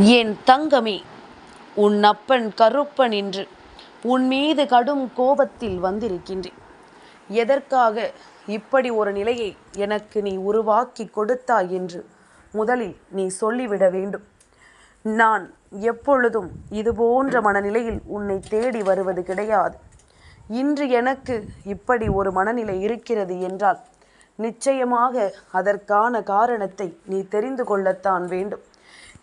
என் தங்கமே உன் அப்பன் கருப்பன் என்று உன் மீது கடும் கோபத்தில் வந்திருக்கின்றேன். எதற்காக இப்படி ஒரு நிலையை எனக்கு நீ உருவாக்கி கொடுத்தாய் என்று முதலில் நீ சொல்லிவிட வேண்டும். நான் எப்பொழுதும் இது போன்ற மனநிலையில் உன்னை தேடி வருவது கிடையாது. இன்று எனக்கு இப்படி ஒரு மனநிலை இருக்கிறது என்றால் நிச்சயமாக அதற்கான காரணத்தை நீ தெரிந்து கொள்ளத்தான் வேண்டும்.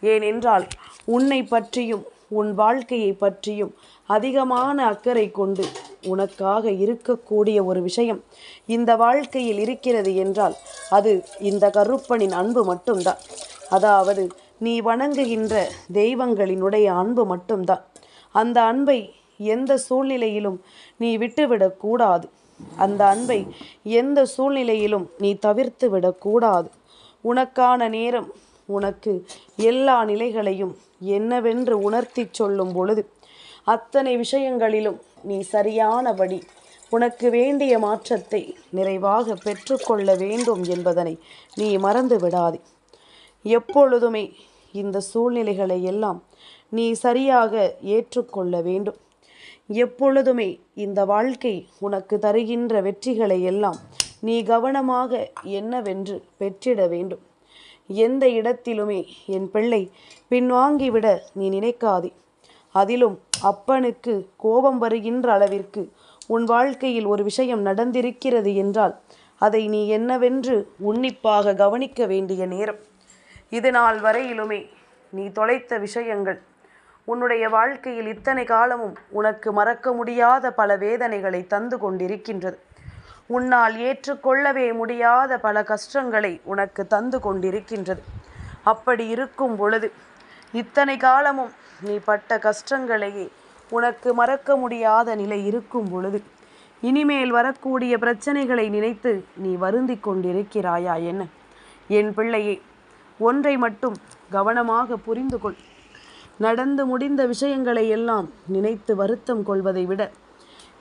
ஏனென்றால் உன்னை பற்றியும் உன் வாழ்க்கையை பற்றியும் அதிகமான அக்கறை கொண்டு உனக்காக இருக்கக்கூடிய ஒரு விஷயம் இந்த வாழ்க்கையில் இருக்கிறது என்றால் அது இந்த கருப்பனின் அன்பு மட்டும்தான். அதாவது நீ வணங்குகின்ற தெய்வங்களினுடைய அன்பு மட்டும்தான். அந்த அன்பை எந்த சூழ்நிலையிலும் நீ விட்டுவிடக்கூடாது அந்த அன்பை எந்த சூழ்நிலையிலும் நீ தவிர்த்து விடக்கூடாது உனக்கான நேரம் உனக்கு எல்லா நிலைகளையும் என்னவென்று உணர்த்தி சொல்லும் பொழுது அத்தனை விஷயங்களிலும் நீ சரியானபடி உனக்கு வேண்டிய மாற்றத்தை நிறைவாக பெற்றுக்கொள்ள வேண்டும் என்பதனை நீ மறந்து விடாதே. எப்பொழுதுமே இந்த சூழ்நிலைகளை எல்லாம் நீ சரியாக ஏற்றுக்கொள்ள வேண்டும். எப்பொழுதுமே இந்த வாழ்க்கை உனக்கு தருகின்ற வெற்றிகளை எல்லாம் நீ கவனமாக என்னவென்று பெற்றிட வேண்டும். எந்த இடத்திலுமே என் பிள்ளை பின்வாங்கிவிட நீ நினைக்காதே. அதிலும் அப்பனுக்கு கோபம் வருகின்ற அளவிற்கு உன் வாழ்க்கையில் ஒரு விஷயம் நடந்திருக்கிறது என்றால் அதை நீ என்னவென்று உன்னிப்பாக கவனிக்க வேண்டிய நேரம். இது நாள் வரையிலுமே நீ தொலைத்த விஷயங்கள் உன்னுடைய வாழ்க்கையில் இத்தனை காலமும் உனக்கு மறக்க முடியாத பல வேதனைகளை தந்து கொண்டிருக்கின்றது. உன்னால் ஏற்றுக்கொள்ளவே முடியாத பல கஷ்டங்களை உனக்கு தந்து கொண்டிருக்கின்றது. அப்படி இருக்கும் பொழுது இத்தனை காலமும் நீ பட்ட கஷ்டங்களையே உனக்கு மறக்க முடியாத நிலை இருக்கும் பொழுது இனிமேல் வரக்கூடிய பிரச்சனைகளை நினைத்து நீ வருந்தி கொண்டிருக்கிறாயா என்ன? என் பிள்ளையே ஒன்றை மட்டும் கவனமாக புரிந்து கொள். நடந்து முடிந்த விஷயங்களை எல்லாம் நினைத்து வருத்தம் கொள்வதை விட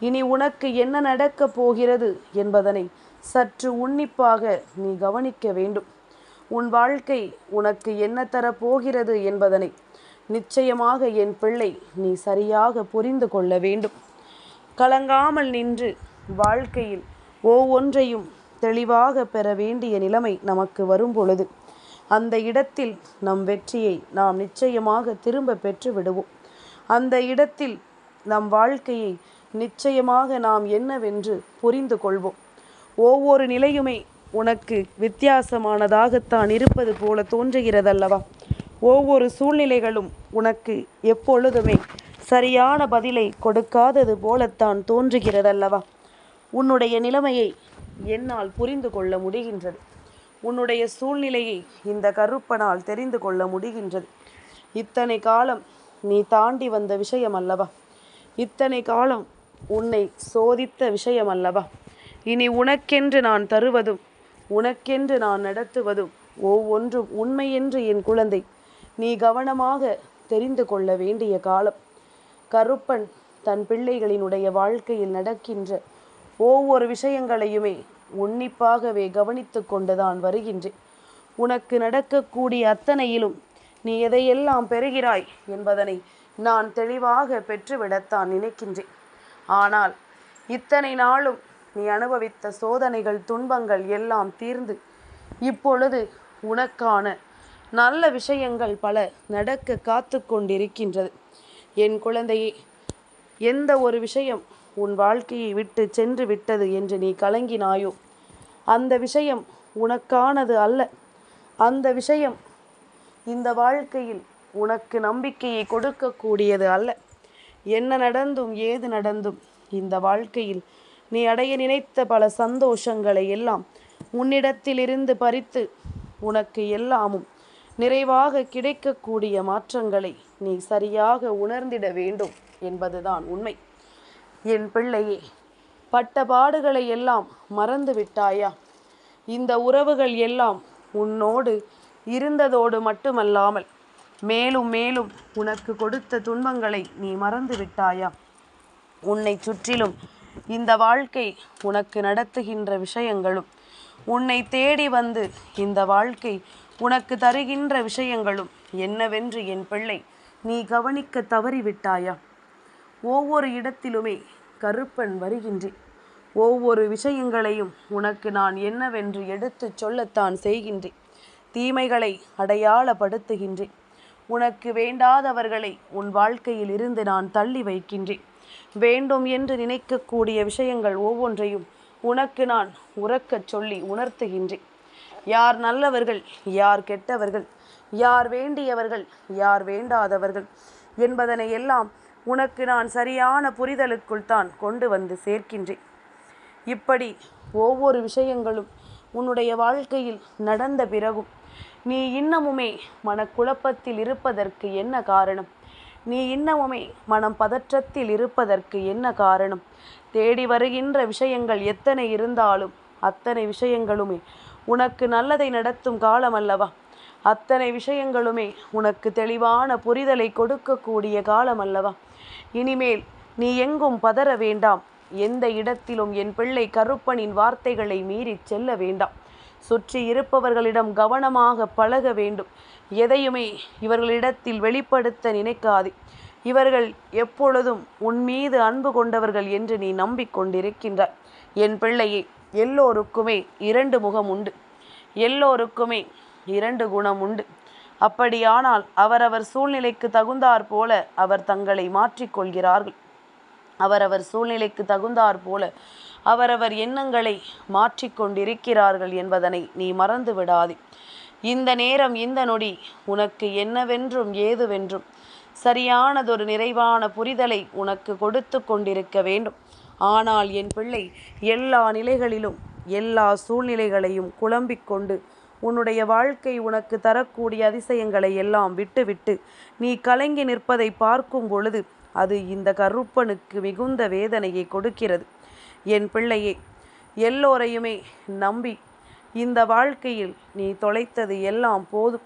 இனி உனக்கு என்ன நடக்கப் போகிறது என்பதனை சற்று உன்னிப்பாக நீ கவனிக்க வேண்டும். உன் வாழ்க்கை உனக்கு என்ன தரப்போகிறது என்பதனை நிச்சயமாக என் பிள்ளை நீ சரியாக புரிந்து கொள்ள வேண்டும். கலங்காமல் நின்று வாழ்க்கையில் ஒவ்வொன்றையும் தெளிவாக பெற வேண்டிய நிலைமை நமக்கு வரும் பொழுது அந்த இடத்தில் நம் வெற்றியை நாம் நிச்சயமாக திரும்ப பெற்று விடுவோம். அந்த இடத்தில் நம் வாழ்க்கையை நிச்சயமாக நாம் என்னவென்று புரிந்து கொள்வோம். ஒவ்வொரு நிலையுமே உனக்கு வித்தியாசமானதாகத்தான் இருப்பது போல தோன்றுகிறதல்லவா? ஒவ்வொரு சூழ்நிலைகளும் உனக்கு எப்பொழுதுமே சரியான பதிலை கொடுக்காதது போலத்தான் தோன்றுகிறதல்லவா? உன்னுடைய நிலைமையை என்னால் புரிந்து கொள்ள முடிகின்றது. உன்னுடைய சூழ்நிலையை இந்த கருப்பனால் தெரிந்து கொள்ள முடிகின்றது. இத்தனை காலம் நீ தாண்டி வந்த விஷயம் அல்லவா இத்தனை காலம் உன்னை சோதித்த விஷயம் அல்லவா இனி உனக்கென்று நான் தருவதும் உனக்கென்று நான் நடத்துவதும் ஒவ்வொன்றும் உண்மையென்று என் குழந்தை. நீ கவனமாக தெரிந்து கொள்ள வேண்டிய காலம். கருப்பன் தன் பிள்ளைகளினுடைய வாழ்க்கையில் நடக்கின்ற ஒவ்வொரு விஷயங்களையுமே உன்னிப்பாகவே கவனித்து கொண்டுதான் வருகின்றேன். உனக்கு நடக்கக்கூடிய அத்தனையிலும் நீ எதையெல்லாம் பெறுகிறாய் என்பதனை நான் தெளிவாக பெற்றுவிடத்தான் நினைக்கின்றேன். ஆனால் இத்தனை நாளும் நீ அனுபவித்த சோதனைகள் துன்பங்கள் எல்லாம் தீர்ந்து இப்பொழுது உனக்கான நல்ல விஷயங்கள் பல நடக்க காத்து கொண்டிருக்கின்றது. என் குழந்தையே எந்த ஒரு விஷயம் உன் வாழ்க்கையை விட்டு சென்று விட்டது என்று நீ கலங்கினாயோ அந்த விஷயம் உனக்கானது அல்ல. அந்த விஷயம் இந்த வாழ்க்கையில் உனக்கு நம்பிக்கையை கொடுக்கக்கூடியது அல்ல. என்ன நடந்தும் ஏது நடந்தும்? இந்த வாழ்க்கையில் நீ அடைய நினைத்த பல சந்தோஷங்களை எல்லாம் உன்னிடத்திலிருந்து பறித்து உனக்கு எல்லாமும் நிறைவாக கிடைக்கக்கூடிய மாற்றங்களை நீ சரியாக உணர்ந்திட வேண்டும் என்பதுதான் உண்மை. என் பிள்ளையே பட்ட பாடுகளை எல்லாம் மறந்து விட்டாயா? இந்த உறவுகள் எல்லாம் உன்னோடு இருந்ததோடு மட்டுமல்லாமல் மேலும் மேலும் உனக்கு கொடுத்த துன்பங்களை நீ மறந்து விட்டாயா உன்னை சுற்றிலும் இந்த வாழ்க்கை உனக்கு நடத்துகின்ற விஷயங்களும் உன்னை தேடி வந்து இந்த வாழ்க்கை உனக்கு தருகின்ற விஷயங்களும் என்னவென்று என் பிள்ளை நீ கவனிக்க தவறிவிட்டாயா? ஒவ்வொரு இடத்திலுமே கருப்பன் வருகின்றேன். ஒவ்வொரு விஷயங்களையும் உனக்கு நான் என்னவென்று எடுத்துச் சொல்லத்தான் செய்கின்றேன். தீமைகளை அடையாளப்படுத்துகின்றேன். உனக்கு வேண்டாதவர்களை உன் வாழ்க்கையில் இருந்து நான் தள்ளி வைக்கின்றேன். வேண்டும் என்று நினைக்கக்கூடிய விஷயங்கள் ஒவ்வொன்றையும் உனக்கு நான் உறக்கச் சொல்லி உணர்த்துகின்றேன். யார் நல்லவர்கள் யார் கெட்டவர்கள் யார் வேண்டியவர்கள் யார் வேண்டாதவர்கள் என்பதனை எல்லாம் உனக்கு நான் சரியான புரிதலுக்குள் தான் கொண்டு வந்து சேர்க்கின்றேன். இப்படி ஒவ்வொரு விஷயங்களும் உன்னுடைய வாழ்க்கையில் நடந்த பிறகும் நீ இன்னமுமே மனக்குழப்பத்தில் இருப்பதற்கு என்ன காரணம்? நீ இன்னமுமே மனம் பதற்றத்தில் இருப்பதற்கு என்ன காரணம்? தேடி வருகின்ற விஷயங்கள் எத்தனை இருந்தாலும் அத்தனை விஷயங்களுமே உனக்கு நல்லதை நடத்தும் காலம் அல்லவா? அத்தனை விஷயங்களுமே உனக்கு தெளிவான புரிதலை கொடுக்கக்கூடிய காலம் அல்லவா? இனிமேல் நீ எங்கும் பதற வேண்டாம். எந்த இடத்திலும் என் பிள்ளை கருப்பனின் வார்த்தைகளை மீறி செல்ல வேண்டாம். சுற்றி இருப்பவர்களிடம் கவனமாக பழக வேண்டும். எதையுமே இவர்களிடத்தில் வெளிப்படுத்த நினைக்காதே. இவர்கள் எப்பொழுதும் உன் மீது அன்பு கொண்டவர்கள் என்று நீ நம்பிக்கொண்டிருக்கின்றாய். என் பிள்ளையே எல்லோருக்குமே இரண்டு முகம் உண்டு. எல்லோருக்குமே இரண்டு குணம் உண்டு. அப்படியானால் அவரவர் சூழ்நிலைக்கு தகுந்தாற் போல அவர் தங்களை மாற்றிக்கொள்கிறார்கள். அவரவர் சூழ்நிலைக்கு தகுந்தாற் போல அவரவர் எண்ணங்களை மாற்றிக்கொண்டிருக்கிறார்கள் என்பதனை நீ மறந்து விடாதே இந்த நேரம் இந்த நொடி உனக்கு என்னவென்றும் ஏதுவென்றும் சரியானதொரு நிறைவான புரிதலை உனக்கு கொடுத்து கொண்டிருக்க வேண்டும். ஆனால் என் பிள்ளை எல்லா நிலைகளிலும் எல்லா சூழ்நிலைகளையும் குழம்பிக் கொண்டு உன்னுடைய வாழ்க்கை உனக்கு தரக்கூடிய அதிசயங்களை எல்லாம் விட்டுவிட்டு நீ கலங்கி நிற்பதை பார்க்கும் பொழுது அது இந்த கருப்பனுக்கு மிகுந்த வேதனையை கொடுக்கிறது. என் பிள்ளையே எல்லோரையுமே நம்பி இந்த வாழ்க்கையில் நீ தொலைத்தது எல்லாம் போதும்.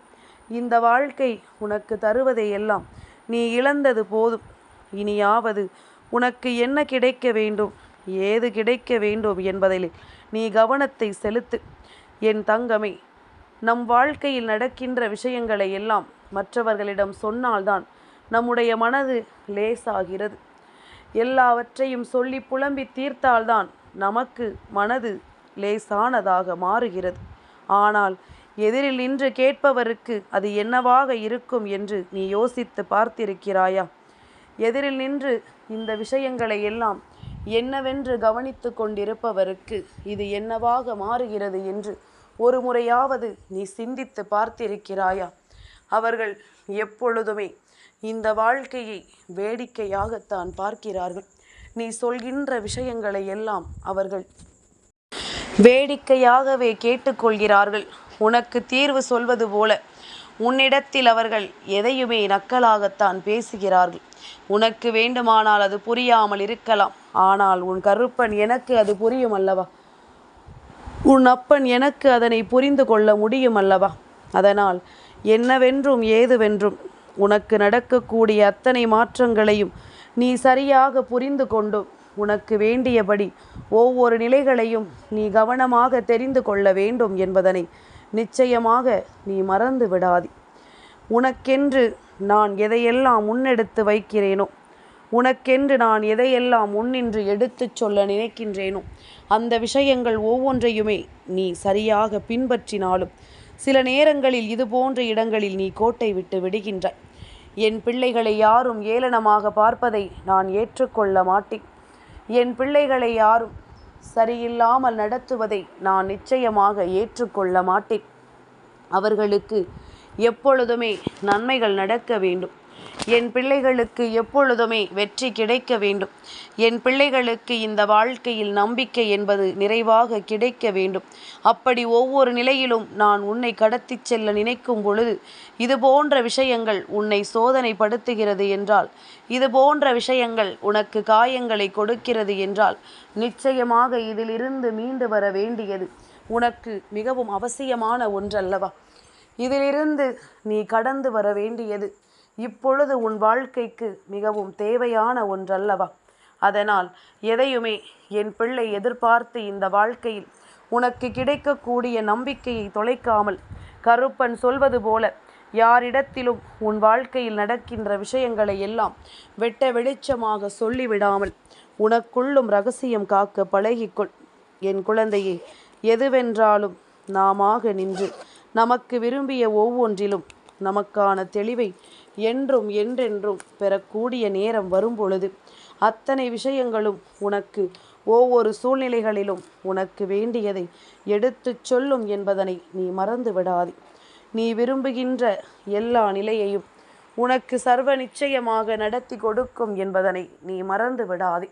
இந்த வாழ்க்கை உனக்கு தருவதை எல்லாம் நீ இழந்தது போதும். இனியாவது உனக்கு என்ன கிடைக்க வேண்டும் ஏது கிடைக்க வேண்டும் என்பதில் நீ கவனத்தை செலுத்து. என் தங்கமே நம் வாழ்க்கையில் நடக்கின்ற விஷயங்களை எல்லாம் மற்றவர்களிடம் சொன்னால்தான் நம்முடைய மனது லேசாகிறது. எல்லாவற்றையும் சொல்லி புலம்பி தீர்த்தால்தான் நமக்கு மனது லேசானதாக மாறுகிறது. ஆனால் எதிரில் நின்று கேட்பவருக்கு அது என்னவாக இருக்கும் என்று நீ யோசித்து பார்த்திருக்கிறாயா? எதிரில் நின்று இந்த விஷயங்களை எல்லாம் என்னவென்று கவனித்து கொண்டிருப்பவருக்கு இது என்னவாக மாறுகிறது என்று ஒரு முறையாவது நீ சிந்தித்து பார்த்திருக்கிறாயா? அவர்கள் எப்பொழுதுமே இந்த வாழ்க்கையை வேடிக்கையாகத்தான் பார்க்கிறார்கள். நீ சொல்கின்ற விஷயங்களை எல்லாம் அவர்கள் வேடிக்கையாகவே கேட்டுக்கொள்கிறார்கள். உனக்கு தீர்வு சொல்வது போல உன்னிடத்தில் அவர்கள் எதையுமே நக்கலாகத்தான் பேசுகிறார்கள். உனக்கு வேண்டுமானால் அது புரியாமல் இருக்கலாம். ஆனால் உன் கருப்பன் எனக்கு அது புரியும் அல்லவா? உன் அப்பன் எனக்கு அதனை புரிந்து கொள்ள முடியும் அல்லவா? அதனால் என்னவென்றும் ஏதுவென்றும் உனக்கு நடக்கக்கூடிய அத்தனை மாற்றங்களையும் நீ சரியாக புரிந்து கொண்டும் உனக்கு வேண்டியபடி ஒவ்வொரு நிலைகளையும் நீ கவனமாக தெரிந்து கொள்ள வேண்டும் என்பதனை நிச்சயமாக நீ மறந்து விடாதி. உனக்கென்று நான் எதையெல்லாம் முன்னெடுத்து வைக்கிறேனோ உனக்கென்று நான் எதையெல்லாம் முன்னின்று எடுத்துச் சொல்ல நினைக்கின்றேனோ அந்த விஷயங்கள் ஒவ்வொன்றையுமே நீ சரியாக பின்பற்றினாலும் சில நேரங்களில் இது போன்ற இடங்களில் நீ கோட்டை விட்டு விடுகின்றாய். என் பிள்ளைகளை யாரும் ஏளனமாக பார்ப்பதை நான் ஏற்றுக்கொள்ள மாட்டேன். என் பிள்ளைகளை யாரும் சரியில்லாமல் நடத்துவதை நான் நிச்சயமாக ஏற்றுக்கொள்ள மாட்டேன். அவர்களுக்கு எப்பொழுதுமே நன்மைகள் நடக்க வேண்டும். என் பிள்ளைகளுக்கு எப்பொழுதுமே வெற்றி கிடைக்க வேண்டும். என் பிள்ளைகளுக்கு இந்த வாழ்க்கையில் நம்பிக்கை என்பது நிறைவாக கிடைக்க வேண்டும். அப்படி ஒவ்வொரு நிலையிலும் நான் உன்னை கடத்தி செல்ல நினைக்கும் பொழுது இது போன்ற விஷயங்கள் உன்னை சோதனைப்படுத்துகிறது என்றால் இது போன்ற விஷயங்கள் உனக்கு காயங்களை கொடுக்கிறது என்றால் நிச்சயமாக இதிலிருந்து மீண்டு வர வேண்டியது உனக்கு மிகவும் அவசியமான ஒன்றல்லவா? இதிலிருந்து நீ கடந்து வர வேண்டியது இப்பொழுது உன் வாழ்க்கைக்கு மிகவும் தேவையான ஒன்றல்லவா? அதனால் எதையுமே என் பிள்ளை எதிர்பார்த்து இந்த வாழ்க்கையில் உனக்கு கிடைக்கக்கூடிய நம்பிக்கையை தொலைக்காமல் கருப்பன் சொல்வது போல யாரிடத்திலும் உன் வாழ்க்கையில் நடக்கின்ற விஷயங்களை எல்லாம் வெட்ட வெளிச்சமாக சொல்லிவிடாமல் உனக்குள்ளும் ரகசியம் காக்க பழகிக்கொள். என் குழந்தையே எதுவென்றாலும் நாமாக நின்று நமக்கு விரும்பிய ஒவ்வொன்றிலும் நமக்கான தெளிவை என்றும் என்றென்றும் பெறக்கூடிய நேரம் வரும்பொழுது அத்தனை விஷயங்களும் உனக்கு ஒவ்வொரு சூழ்நிலைகளிலும் உனக்கு வேண்டியதை எடுத்துச் சொல்லும் என்பதனை நீ மறந்து விடாதே நீ விரும்புகின்ற எல்லா நிலையையும் உனக்கு சர்வ நிச்சயமாக நடத்தி கொடுக்கும் என்பதனை நீ மறந்து விடாதே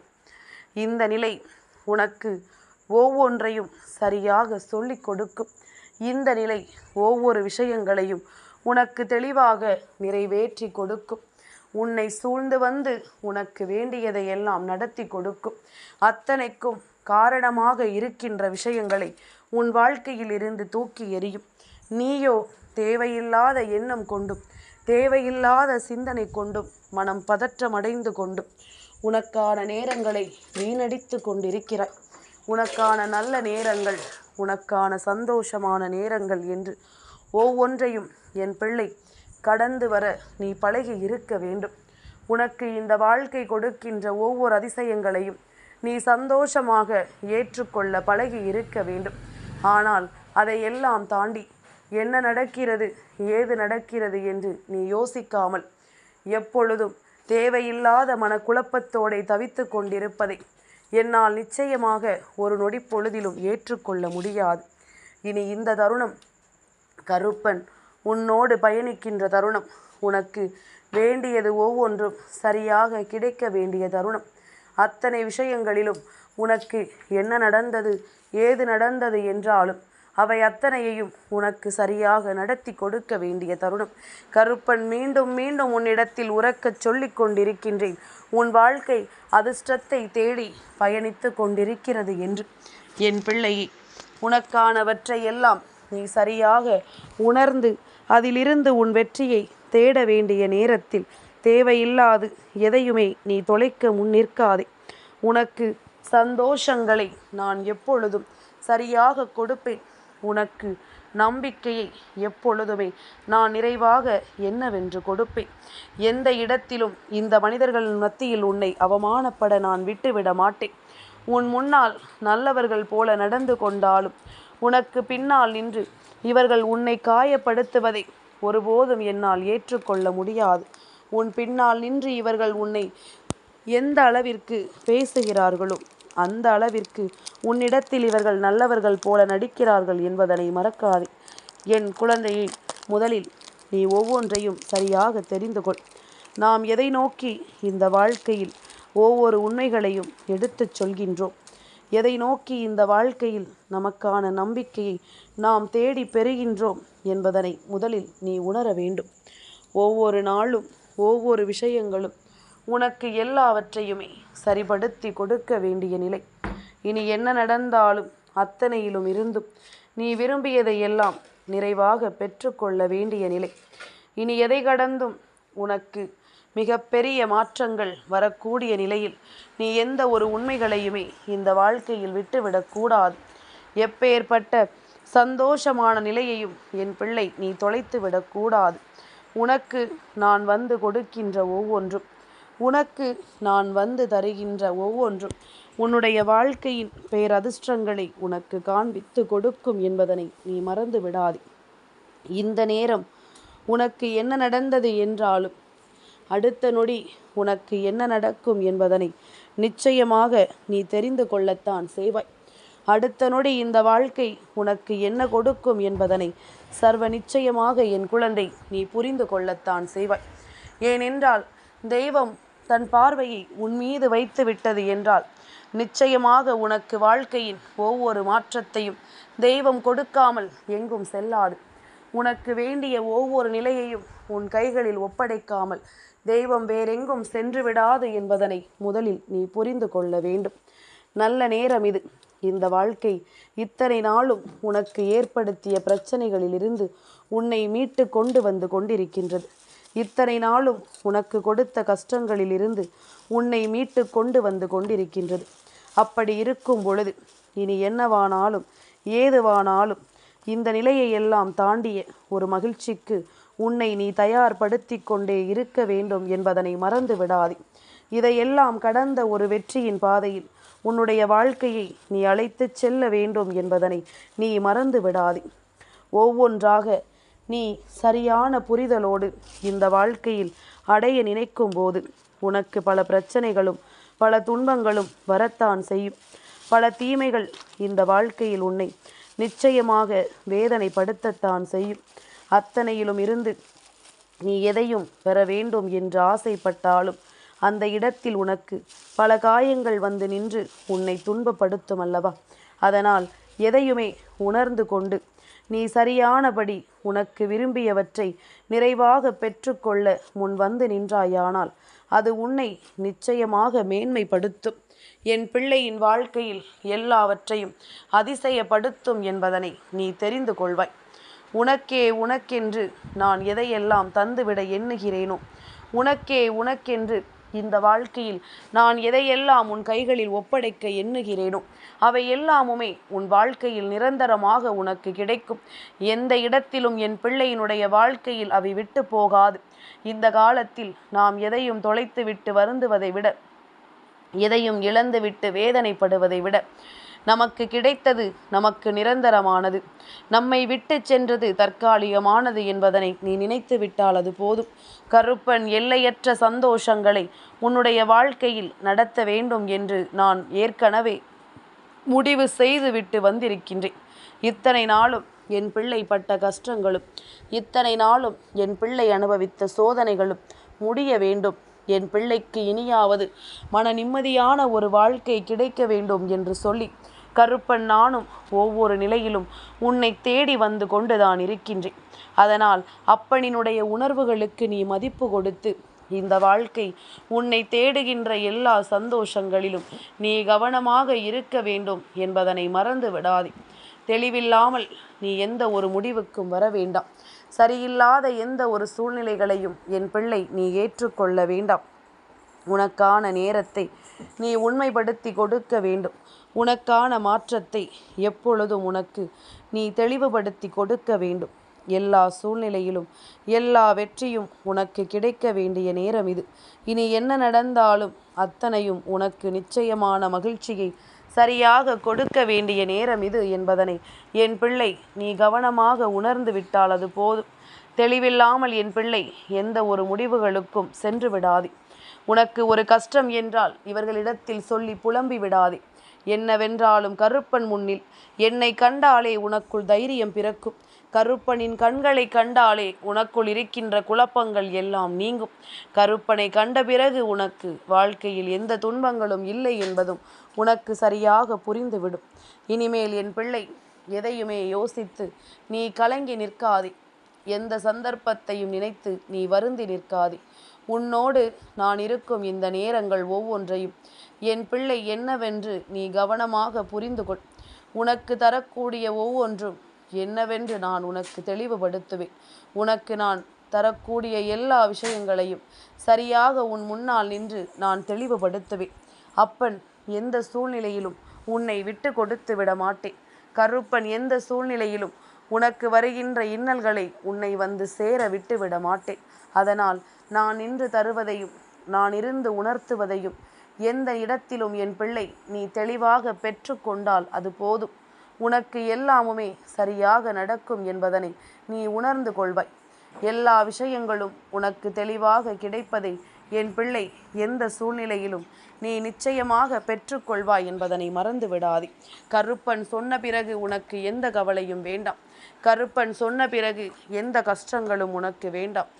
இந்த நிலை உனக்கு ஒவ்வொன்றையும் சரியாக சொல்லிக் கொடுக்கும். இந்த நிலை ஒவ்வொரு விஷயங்களையும் உனக்கு தெளிவாக நிறைவேற்றி கொடுக்கும். உன்னை சூழ்ந்து வந்து உனக்கு வேண்டியதை எல்லாம் நடத்தி கொடுக்கும். அத்தனைக்கும் காரணமாக இருக்கின்ற விஷயங்களை உன் வாழ்க்கையில் இருந்து தூக்கி எறியும். நீயோ தேவையில்லாத எண்ணம் கொண்டும் தேவையில்லாத சிந்தனை கொண்டும் மனம் பதற்றமடைந்து கொண்டும் உனக்கான நேரங்களை வீணடித்து கொண்டிருக்கிறாய். உனக்கான நல்ல நேரங்கள் உனக்கான சந்தோஷமான நேரங்கள் என்று ஒவ்வொன்றையும் என் பிள்ளை கடந்து வர நீ பழகி இருக்க வேண்டும். உனக்கு இந்த வாழ்க்கை கொடுக்கின்ற ஒவ்வொரு அதிசயங்களையும் நீ சந்தோஷமாக ஏற்றுக்கொள்ள பழகி இருக்க வேண்டும். ஆனால் அதையெல்லாம் தாண்டி என்ன நடக்கிறது ஏது நடக்கிறது என்று நீ யோசிக்காமல் எப்பொழுதும் தேவையில்லாத மனக்குழப்பத்தோடை தவித்து கொண்டிருப்பதை என்னால் நிச்சயமாக ஒரு நொடி பொழுதிலும் ஏற்றுக்கொள்ள முடியாது. இனி இந்த தருணம் கருப்பன் உன்னோடு பயணிக்கின்ற தருணம். உனக்கு வேண்டியது ஒவ்வொன்றும் சரியாக கிடைக்க வேண்டிய தருணம். அத்தனை விஷயங்களிலும் உனக்கு என்ன நடந்தது ஏது நடந்தது என்றாலும் அவை அத்தனையையும் உனக்கு சரியாக நடத்தி கொடுக்க வேண்டிய தருணம். கருப்பன் மீண்டும் மீண்டும் உன்னிடத்தில் உறக்கச் சொல்லிக் கொண்டிருக்கின்றேன். உன் வாழ்க்கை அதிர்ஷ்டத்தை தேடி பயணித்து கொண்டிருக்கிறது என்று. என் பிள்ளையை உனக்கானவற்றை எல்லாம் நீ சரியாக உணர்ந்து அதிலிருந்து உன் வெற்றியை தேட வேண்டிய நேரத்தில் தேவையில்லாது எதையுமே நீ தொலைக்க முன் நிற்காதே. உனக்கு சந்தோஷங்களை நான் எப்பொழுதும் சரியாக கொடுப்பேன். உனக்கு நம்பிக்கையை எப்பொழுதுமே நான் நிறைவாக என்னவென்று கொடுப்பேன். எந்த இடத்திலும் இந்த மனிதர்கள் மத்தியில் உன்னை அவமானப்பட நான் விட்டுவிட மாட்டேன். உன் முன்னால் நல்லவர்கள் போல நடந்து கொண்டாலும் உனக்கு பின்னால் நின்று இவர்கள் உன்னை காயப்படுத்துவதை ஒருபோதும் என்னால் ஏற்றுக்கொள்ள முடியாது. உன் பின்னால் நின்று இவர்கள் உன்னை எந்த அளவிற்கு பேசுகிறார்களோ அந்த அளவிற்கு உன்னிடத்தில் இவர்கள் நல்லவர்கள் போல நடிக்கிறார்கள் என்பதனை மறக்காதே. என் குழந்தையை முதலில் நீ ஒவ்வொன்றையும் சரியாக தெரிந்து கொள். நாம் எதை நோக்கி இந்த வாழ்க்கையில் ஒவ்வொரு உண்மைகளையும் எடுத்துச் சொல்கின்றோம்? எதை நோக்கி இந்த வாழ்க்கையில் நமக்கான நம்பிக்கையை நாம் தேடி பெறுகின்றோம் என்பதனை முதலில் நீ உணர வேண்டும். ஒவ்வொரு நாளும் ஒவ்வொரு விஷயங்களும் உனக்கு எல்லாவற்றையுமே சரிபடுத்தி கொடுக்க வேண்டிய நிலை. இனி என்ன நடந்தாலும் அத்தனையிலும் இருந்தும் நீ விரும்பியதை எல்லாம் நிறைவாக பெற்றுக்கொள்ள வேண்டிய நிலை. இனி எதை கடந்தும் உனக்கு மிகப்பெரிய மாற்றங்கள் வரக்கூடிய நிலையில் நீ எந்த ஒரு உண்மைகளையுமே இந்த வாழ்க்கையில் விட்டுவிடக்கூடாது எப்பேற்பட்ட சந்தோஷமான நிலையையும் என் பிள்ளை நீ தொலைத்து விடக்கூடாது உனக்கு நான் வந்து கொடுக்கின்ற ஒவ்வொன்றும் உனக்கு நான் வந்து தருகின்ற ஒவ்வொன்றும் உன்னுடைய வாழ்க்கையின் பேரதிர்ஷ்டங்களை உனக்கு காண்பித்து கொடுக்கும் என்பதனை நீ மறந்து விடாதே. இந்த நேரம் உனக்கு என்ன நடந்தது என்றாலும் அடுத்த நொடி உனக்கு என்ன நடக்கும் என்பதனை நிச்சயமாக நீ தெரிந்து கொள்ளத்தான் செய்வாய். அடுத்த நொடி இந்த வாழ்க்கை உனக்கு என்ன கொடுக்கும் என்பதனை சர்வ நிச்சயமாக என் குழந்தை நீ புரிந்து கொள்ளத்தான் செய்வாய். ஏனென்றால் தெய்வம் தன் பார்வையை உன் மீது வைத்து விட்டது என்றால் நிச்சயமாக உனக்கு வாழ்க்கையின் ஒவ்வொரு மாற்றத்தையும் தெய்வம் கொடுக்காமல் எங்கும் செல்லாது. உனக்கு வேண்டிய ஒவ்வொரு நிலையையும் உன் கைகளில் ஒப்படைக்காமல் தெய்வம் வேறெங்கும் சென்று விடாது என்பதனை முதலில் நீ புரிந்து கொள்ள வேண்டும். நல்ல நேரம் இது. இந்த வாழ்க்கை இத்தனை நாளும் உனக்கு ஏற்படுத்திய பிரச்சனைகளிலிருந்து உன்னை மீட்டு கொண்டு வந்து கொண்டிருக்கின்றது. இத்தனை நாளும் உனக்கு கொடுத்த கஷ்டங்களிலிருந்து உன்னை மீட்டு கொண்டு வந்து கொண்டிருக்கின்றது. அப்படி இருக்கும் பொழுது இனி என்னவானாலும் ஏதுவானாலும் இந்த நிலையை எல்லாம் தாண்டிய ஒரு மகிழ்ச்சிக்கு உன்னை நீ தயார்படுத்தி கொண்டே இருக்க வேண்டும் என்பதனை மறந்து விடாதே. இதையெல்லாம் கடந்த ஒரு வெற்றியின் பாதையில் உன்னுடைய வாழ்க்கையை நீ அழைத்துச் செல்ல வேண்டும் என்பதனை நீ மறந்து விடாதே. ஒவ்வொன்றாக நீ சரியான புரிதலோடு இந்த வாழ்க்கையில் அடைய நினைக்கும் போது உனக்கு பல பிரச்சனைகளும் பல துன்பங்களும் வரத்தான் செய்யும். பல தீமைகள் இந்த வாழ்க்கையில் உன்னை நிச்சயமாக வேதனைப்படுத்தத்தான் செய்யும். அத்தனையிலும் இருந்து நீ எதையும் பெற வேண்டும் என்று ஆசைப்பட்டாலும் அந்த இடத்தில் உனக்கு பல காயங்கள் வந்து நின்று உன்னை துன்பப்படுத்தும் அல்லவா? அதனால் எதையுமே உணர்ந்து கொண்டு நீ சரியானபடி உனக்கு விரும்பியவற்றை நிறைவாக பெற்றுக்கொள்ள முன் வந்து நின்றாயானால் அது உன்னை நிச்சயமாக மேன்மைப்படுத்தும். என் பிள்ளையின் வாழ்க்கையில் எல்லாவற்றையும் அதிசயப்படுத்தும் என்பதனை நீ தெரிந்து கொள்வாய். உனக்கே உனக்கென்று நான் எதையெல்லாம் தந்துவிட எண்ணுகிறேனோ உனக்கே உனக்கென்று இந்த வாழ்க்கையில் நான் எதையெல்லாம் உன் கைகளில் ஒப்படைக்க எண்ணுகிறேனோ அவை எல்லாமுமே உன் வாழ்க்கையில் நிரந்தரமாக உனக்கு கிடைக்கும். எந்த இடத்திலும் என் பிள்ளையினுடைய வாழ்க்கையில் அவை விட்டு போகாது. இந்த காலத்தில் நாம் எதையும் தொலைத்து விட்டு வருந்துவதை விட எதையும் இழந்துவிட்டு வேதனைப்படுவதை விட நமக்கு கிடைத்தது நமக்கு நிரந்தரமானது. நம்மை விட்டு சென்றது தற்காலிகமானது என்பதனை நீ நினைத்து விட்டால் அது போதும். கருப்பன் எல்லையற்ற சந்தோஷங்களை உன்னுடைய வாழ்க்கையில் நடத்த வேண்டும் என்று நான் ஏற்கனவே முடிவு செய்துவிட்டு வந்திருக்கின்றேன். இத்தனை நாளும் என் பிள்ளை பட்ட கஷ்டங்களும் இத்தனை நாளும் என் பிள்ளை அனுபவித்த சோதனைகளும் முடிய வேண்டும். என் பிள்ளைக்கு இனியாவது மன நிம்மதியான ஒரு வாழ்க்கை கிடைக்க வேண்டும் என்று சொல்லி கருப்பன் நானும் ஒவ்வொரு நிலையிலும் உன்னை தேடி வந்து கொண்டுதான் இருக்கின்றேன். அதனால் அப்பனினுடைய உணர்வுகளுக்கு நீ மதிப்பு கொடுத்து இந்த வாழ்க்கை உன்னை தேடுகின்ற எல்லா சந்தோஷங்களிலும் நீ கவனமாக இருக்க வேண்டும் என்பதனை மறந்து விடாதே. தெளிவில்லாமல் நீ எந்த ஒரு முடிவுக்கும் வர வேண்டாம். சரியில்லாத எந்த ஒரு சூழ்நிலைகளையும் என் பிள்ளை நீ ஏற்றுக்கொள்ள வேண்டாம். உனக்கான நேரத்தை நீ உண்மைப்படுத்தி கொடுக்க வேண்டும். உனக்கான மாற்றத்தை எப்பொழுதும் உனக்கு நீ தெளிவுபடுத்தி கொடுக்க வேண்டும். எல்லா சூழ்நிலையிலும் எல்லா வெற்றியும் உனக்கு கிடைக்க வேண்டிய நேரம் இது. இனி என்ன நடந்தாலும் அத்தனையும் உனக்கு நிச்சயமான மகிழ்ச்சியை சரியாக கொடுக்க வேண்டிய நேரம் இது என்பதனை என் பிள்ளை நீ கவனமாக உணர்ந்து விட்டால் அது போதும். தெளிவில்லாமல் என் பிள்ளை எந்த ஒரு முடிவுகளுக்கும் சென்று விடாதே. உனக்கு ஒரு கஷ்டம் என்றால் இவர்களிடத்தில் சொல்லி புலம்பி விடாதே. என்னவென்றாலும் கருப்பன் முன்னில் என்னை கண்டாலே உனக்குள் தைரியம் பிறக்கும். கருப்பனின் கண்களை கண்டாலே உனக்குள் இருக்கின்ற குழப்பங்கள் எல்லாம் நீங்கும். கருப்பனை கண்ட பிறகு உனக்கு வாழ்க்கையில் எந்த துன்பங்களும் இல்லை என்பதும் உனக்கு சரியாக புரிந்துவிடும். இனிமேல் என் பிள்ளை எதையுமே யோசித்து நீ கலங்கி நிற்காதே. எந்த சந்தர்ப்பத்தையும் நினைத்து நீ வருந்தி நிற்காதே. உன்னோடு நான் இருக்கும் இந்த நேரங்கள் ஒவ்வொன்றையும் என் பிள்ளை என்னவென்று நீ கவனமாக புரிந்து கொள் உனக்கு தரக்கூடிய ஒவ்வொன்றும் என்னவென்று நான் உனக்கு தெளிவுபடுத்துவேன். உனக்கு நான் தரக்கூடிய எல்லா விஷயங்களையும் சரியாக உன் முன்னால் நின்று நான் தெளிவுபடுத்துவேன். அப்பன் எந்த சூழ்நிலையிலும் உன்னை விட்டு கொடுத்து விட மாட்டேன். கருப்பன் எந்த சூழ்நிலையிலும் உனக்கு வருகின்ற இன்னல்களை உன்னை வந்து சேர விட்டு விட மாட்டேன். அதனால் நான் நின்று தருவதையும் நான் இருந்து உணர்த்துவதையும் எந்த இடத்திலும் என் பிள்ளை நீ தெளிவாக பெற்றுக்கொண்டால் அது போதும். உனக்கு எல்லாமுமே சரியாக நடக்கும் என்பதனை நீ உணர்ந்து கொள்வாய். எல்லா விஷயங்களும் உனக்கு தெளிவாக கிடைப்பதை என் பிள்ளை எந்த சூழ்நிலையிலும் நீ நிச்சயமாக பெற்றுக்கொள்வாய் என்பதனை மறந்து விடாதே. கருப்பன் சொன்ன பிறகு உனக்கு எந்த கவலையும் வேண்டாம். கருப்பன் சொன்ன பிறகு எந்த கஷ்டங்களும் உனக்கு வேண்டாம்.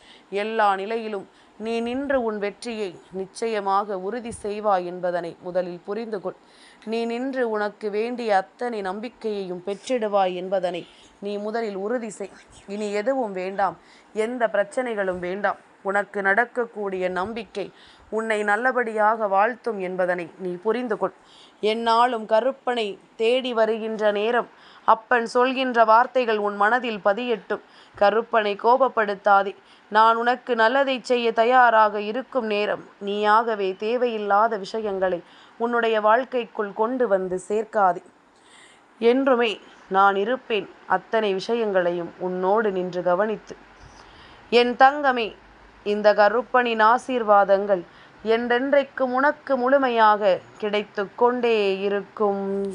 எல்லா நிலையிலும் நீ நின்று உன் வெற்றியை நிச்சயமாக உறுதி செய்வாய் என்பதனை முதலில் புரிந்து கொள் நீ நின்று உனக்கு வேண்டிய அத்தனை நம்பிக்கையையும் பெற்றிடுவாய் என்பதனை நீ முதலில் உறுதி செய். இனி எதுவும் வேண்டாம். எந்த பிரச்சனைகளும் வேண்டாம். உனக்கு நடக்கக்கூடிய நம்பிக்கை உன்னை நல்லபடியாக வாழ்த்தும் என்பதனை நீ புரிந்து கொள் என்னாலும் கருப்பனை தேடி வருகின்ற நேரம் அப்பன் சொல்கின்ற வார்த்தைகள் உன் மனதில் பதியட்டும். கருப்பனை கோபப்படுத்தாதே. நான் உனக்கு நல்லதை செய்ய தயாராக இருக்கும் நேரம். நீயாகவே தேவையில்லாத விஷயங்களை உன்னுடைய வாழ்க்கைக்குள் கொண்டு வந்து சேர்க்காதே. என்றுமே நான் இருப்பேன். அத்தனை விஷயங்களையும் உன்னோடு நின்று கவனித்து. என் தங்கமே இந்த கருப்பனின் ஆசீர்வாதங்கள் என்றென்றைக்கும் உனக்கு முழுமையாக கிடைத்து கொண்டே இருக்கும்.